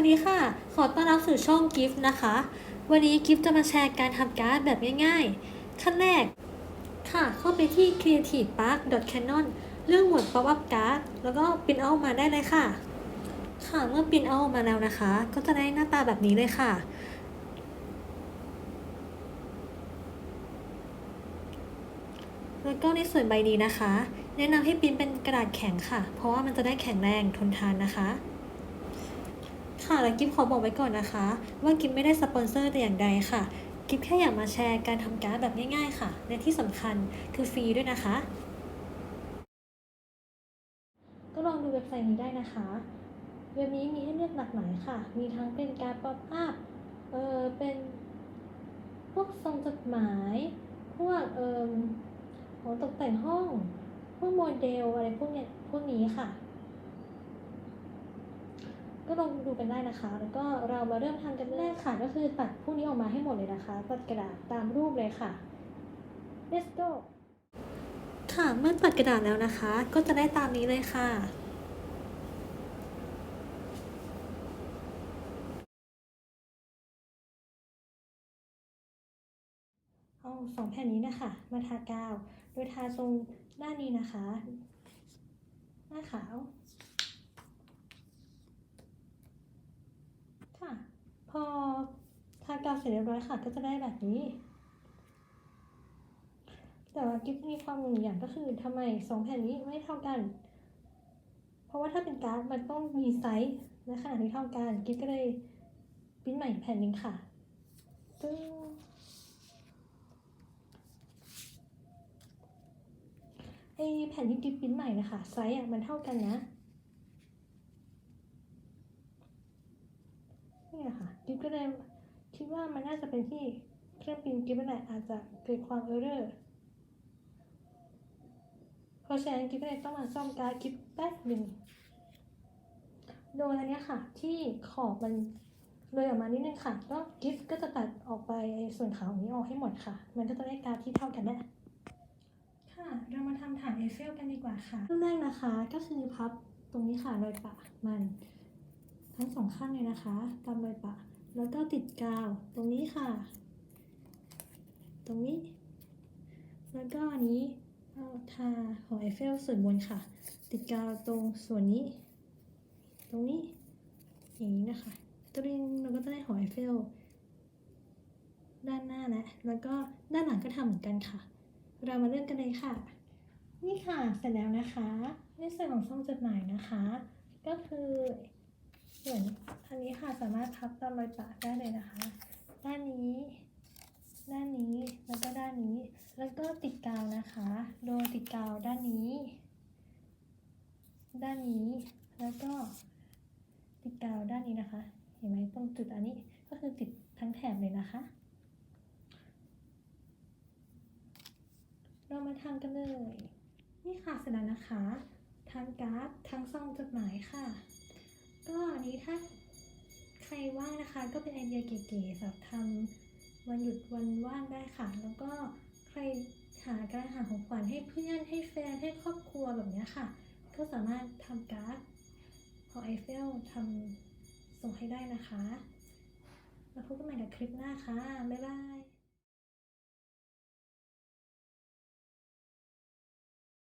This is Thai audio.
วัสดีค่ะ ขอต้อนรับสู่ช่องกิฟต์นะคะ วันนี้กิฟต์จะมาแชร์การทำการ์ดแบบง่ายๆ ขั้นแรก ค่ะ เข้าไปที่ creativepark.canon เรื่องหมวด pop up card แล้วก็ปิ้นเอามาได้เลยค่ะ ค่ะ เมื่อปิ้นเอามาแล้วนะคะ ก็จะได้หน้าตาแบบนี้เลยค่ะ แล้วก็ในส่วนใบนี้นะคะ แนะนำให้ปิ้นเป็นกระดาษแข็งค่ะ เพราะว่ามันจะได้แข็งแรงทนทานนะคะ ค่ะ แล้วกิฟขอบอกไว้ก่อนนะคะ ว่ากิฟไม่ได้สปอนเซอร์แต่อย่างใดค่ะ กิฟแค่อยากมาแชร์การทำการ์ดแบบง่ายๆ ค่ะ และที่สำคัญคือฟรีด้วยนะคะ ก็ลองดูเว็บไซต์นี้ได้นะคะ เว็บนี้มีให้เลือกหลากหลายค่ะ มีทั้งเป็นการป๊อปอัพ เออเป็นพวกทรงจดหมาย พวกเอ่มของตกแต่งห้อง พวกโมเดลอะไรพวกเนี้ยพวกนี้ค่ะ ก็ลองดูกันได้นะคะ แล้วก็เรามาเริ่มทำกันแรกค่ะ ก็คือตัดพวกนี้ออกมาให้หมดเลยนะคะตัดกระดาษตามรูปเลยค่ะ let's go ค่ะเมื่อตัดกระดาษแล้วนะคะ ก็จะได้ตามนี้เลยค่ะเอาสองแผ่นนี้นะคะ มาทากาว โดยทาตรงด้านนี้นะคะ หน้าขาว ค่ะ พอทากาว เสร็จเรียบร้อยค่ะ ก็จะได้แบบนี้ แต่ว่ากิ๊ฟมีความงงอย่างก็คือทำไมสองแผ่นนี้ไม่เท่ากัน เพราะว่าถ้าเป็นการ์ดมันต้องมีไซส์และขนาดที่เท่ากันกิ๊ฟก็เลยปิ้นใหม่แผ่นหนึ่งค่ะตึ้งไอแผ่นที่กิ๊ฟปิ้นใหม่นะคะไซส์อะมันเท่ากันนะนี่แหละค่ะกิ๊ฟก็เลย คิดว่ามันน่าจะเป็นที่เครื่องพิมพ์กิฟนั่นแหละอาจจะเกิดความเออร์เรอร์เพราะฉะนั้นกิฟก็เลยต้องมาซ่อมการ์ดกิฟแป๊บหนึ่งโดยอันเนี้ยค่ะ ที่ขอบมันเลยออกมานิดนึงค่ะก็กิฟก็จะตัดออกไปไอ้ส่วนขาวนี้ออกให้หมดค่ะ มันก็จะได้การ์ดที่เท่ากันแน่ค่ะ เรามาทำฐานเอเฟลกันดีกว่าค่ะเริ่มแรกนะคะก็คือพับตรงนี้ค่ะโดยปะมัน ทั้งสองข้างเลยนะคะ ตามรอยปะ แล้วก็ติดกาวตรงนี้ค่ะ ตรงนี้ แล้วก็อันนี้เอาทาหอไอเฟลส่วนบนค่ะ ติดกาวตรงส่วนนี้ ตรงนี้อย่างนี้นะคะตริงเราก็จะได้หอไอเฟลด้านหน้าและแล้วก็ด้านหลังก็ทำเหมือนกันค่ะ เรามาเริ่มกันเลยค่ะ นี่ค่ะเสร็จแล้วนะคะในส่วนของซองจดหมายนะคะ ก็คือ ส่วนอันนี้ค่ะสามารถพับตามรอยปะได้เลยนะคะ ด้านนี้ ด้านนี้แล้วก็ด้านนี้ แล้วก็ติดกาวนะคะ โดยติดกาวด้านนี้ ด้านนี้แล้วก็ติดกาวด้านนี้นะคะ เห็นไหมตรงจุดอันนี้ก็คือติดทั้งแถบเลยนะคะ เรามาทำกันเลย นี่ค่ะเสร็จแล้วนะคะทั้งการ์ดทั้งซองจดหมายค่ะ ก็อันนี้ถ้าใครว่างนะคะ ก็เป็นไอเดียเก๋ๆสำหรับทำวันหยุดวันว่างได้ค่ะ แล้วก็ใครหาการหาของขวัญให้เพื่อนให้แฟนให้ครอบครัวแบบเนี้ยค่ะ ก็สามารถทำการ์ดของไอเฟลทำส่งให้ได้นะคะ แล้วพบกันใหม่กับคลิปหน้าค่ะ บ๊ายบาย